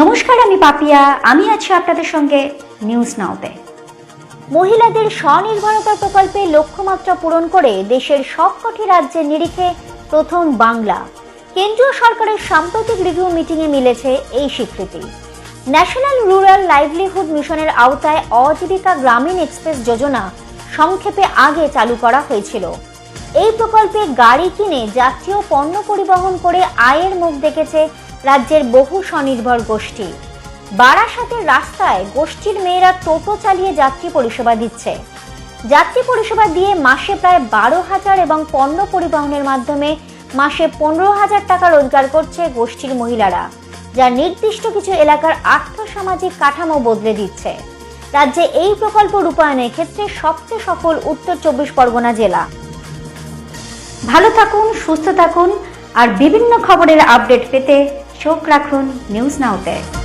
নমস্কার, আমি পাপিয়া। আমি আছি আপনাদের সঙ্গে নিউজ নাওতে মহিলাদের স্বনির্ভরতা প্রকল্পে লক্ষ্যমাত্রা পূরণ করে দেশের সবকটি রাজ্যের নিরিখে প্রথম বাংলা। কেন্দ্রীয় সরকারের সাম্প্রতিক রিভিউ মিটিংয়ে মিলেছে এই স্বীকৃতি। ন্যাশনাল রুরাল লাইভলিহুড মিশনের আওতায় অজীবিকা গ্রামীণ এক্সপ্রেস যোজনা সংক্ষেপে আগে চালু করা হয়েছিল। এই প্রকল্পে গাড়ি কিনে ও পণ্য পরিবহন করে আয়ের মুখ দেখেছে রাজ্যের বহু স্বনির্ভর গোষ্ঠী। বারাসাতের রাস্তায় গোষ্ঠীর মেয়েরা টোটো চালিয়ে যাত্রী পরিষেবা দিচ্ছে। যাত্রী পরিষেবা দিয়ে মাসে প্রায় বারো হাজার এবং পণ্য পরিবহনের মাধ্যমে মাসে পনেরো হাজার টাকা রোজগার করছে গোষ্ঠীর মহিলারা, যা নির্দিষ্ট কিছু এলাকার আর্থসামাজিক কাঠামো বদলে দিচ্ছে। রাজ্যে এই প্রকল্প রূপায়ণের ক্ষেত্রে সবচেয়ে সফল উত্তর চব্বিশ পরগনা জেলা। ভালো থাকুন, সুস্থ থাকুন, আর বিভিন্ন খবরের আপডেট পেতে চোখ রাখুন নিউজ নাওতে